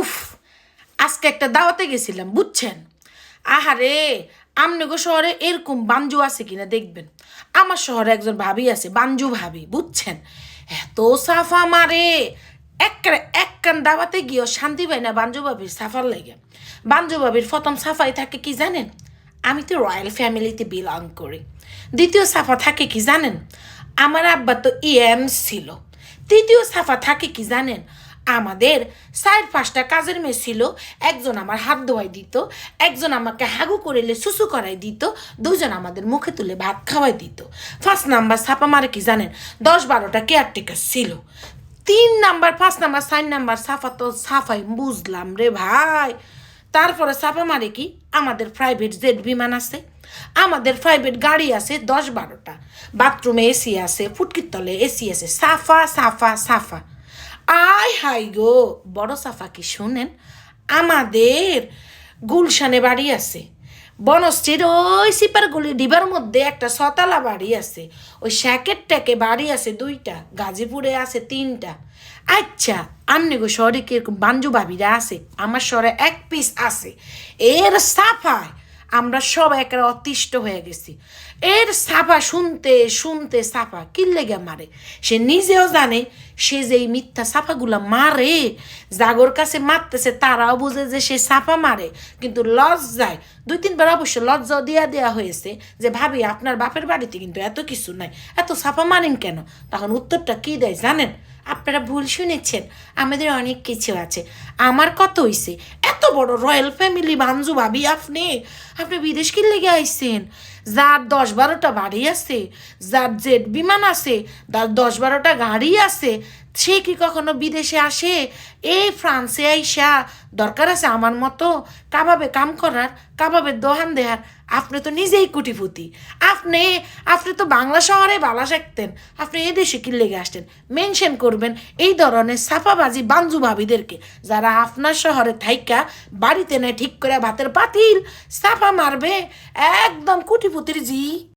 উফ, আজকে একটা দাওয়াতে গেছিলাম, বুঝছেন? আহারে, আমনগো শহরে এরকম বাঞ্জু আছে কিনা দেখবেন। আমার শহরে একজন ভাবি আছে, বাঞ্জু ভাবি, বুঝছেন? এত সাফা মারে। একবারে এক কান দাওয়াতে গিয়েও শান্তি পাই না বাঞ্জু ভাবির সাফার লাগে। বাঞ্জু ভাবির প্রথম সাফাই থাকে কি জানেন? আমি তো রয়্যাল ফ্যামিলিতে বিলং করি। দ্বিতীয় সাফা থাকে কি জানেন? আমার আব্বা তো ইএমস ছিল। তৃতীয় সাফা থাকে কি জানেন? আমাদের চার পাঁচটা কাজের মেয়ে ছিল। একজন আমার হাত ধোয়াই দিত, একজন আমাকে হাগু করিলে সুসু করাই দিত দুজন আমাদের মুখে তুলে ভাত খাওয়াই দিত। ফার্স্ট নাম্বার ছাপা মারে কি জানেন? দশ বারোটা কেয়ারটেকার ছিল। তিন নাম্বার, পাঁচ নাম্বার, চার নাম্বার সাফা তো সাফাই বুঝলাম রে ভাই। তারপরে চাপা মারে কি? আমাদের প্রাইভেট জেট বিমান আছে, আমাদের প্রাইভেট গাড়ি আছে, দশ বারোটা। বাথরুমে এসি আছে, ফুটকির তলে এসি আছে, সাফা সাফা সাফা। আয় হাই গো, বড় সাফা কি শুনেন? আমাদের গুলশানে বাড়ি আছে। বনশ্রীর ওই সিপারগুলি ডিবার মধ্যে একটা ছতলা বাড়ি আছে। ওই শ্যাকের ট্যাকে বাড়ি আছে দুইটা, গাজীপুরে আছে তিনটা। আচ্ছা আমনি গো শহরে কীরকম বাঞ্জু ভাবিরা আছে? আমার শহরে এক পিস আছে। এর সাফায় আমরা সব একেবারে অতিষ্ঠ হয়ে গেছি। এর সাফা শুনতে শুনতে সাফা, কি লেগে মারে? সে নিজেও জানে, সে যে মিথ্যা সাফাগুলা মারে, জাগর কাছে মারতেছে, তারাও বুঝে যে সে সাফা মারে। কিন্তু লজ্জায়, দুই তিনবার অবশ্য লজ্জাও দিয়া দেওয়া হয়েছে যে, ভাবি, আপনার বাপের বাড়িতে কিন্তু এত কিছু নাই। এত সাফা মারেন কেন? তখন উত্তরটা কি দেয় জানেন? আপনারা ভুল শুনেছেন। আমাদের অনেক কিছু আছে। আমার কত হইছে? এত বড় রয়্যাল ফ্যামিলি, বাঞ্জু ভাবি, আপনি? আপনি বিদেশ কি লেগে আইসেন যার দশ বারোটা বাড়ি আছে, যার জেট বিমান আছে, তার দশ বারোটা গাড়ি আছে, সে কি কখনো বিদেশে আসে? এই ফ্রান্সে আইসা দরকার আছে আমার মতো কাবাবে কাম করার কাবাবের দোহান দেহার আপনি তো নিজেই কুটিপুতি। আপনি আপনি তো বাংলা শহরে বালা শিখতেন, আপনি এদেশে কি লেগে আসতেন? মেনশন করবেন এই ধরনের সাফাবাজি বাঞ্জু ভাবিদেরকে, যারা আপনার শহরে থাইকা বাড়িতে নেয় ঠিক করে ভাতের পাতিল, সাফা মারবে, একদম কুটিপুতির জি।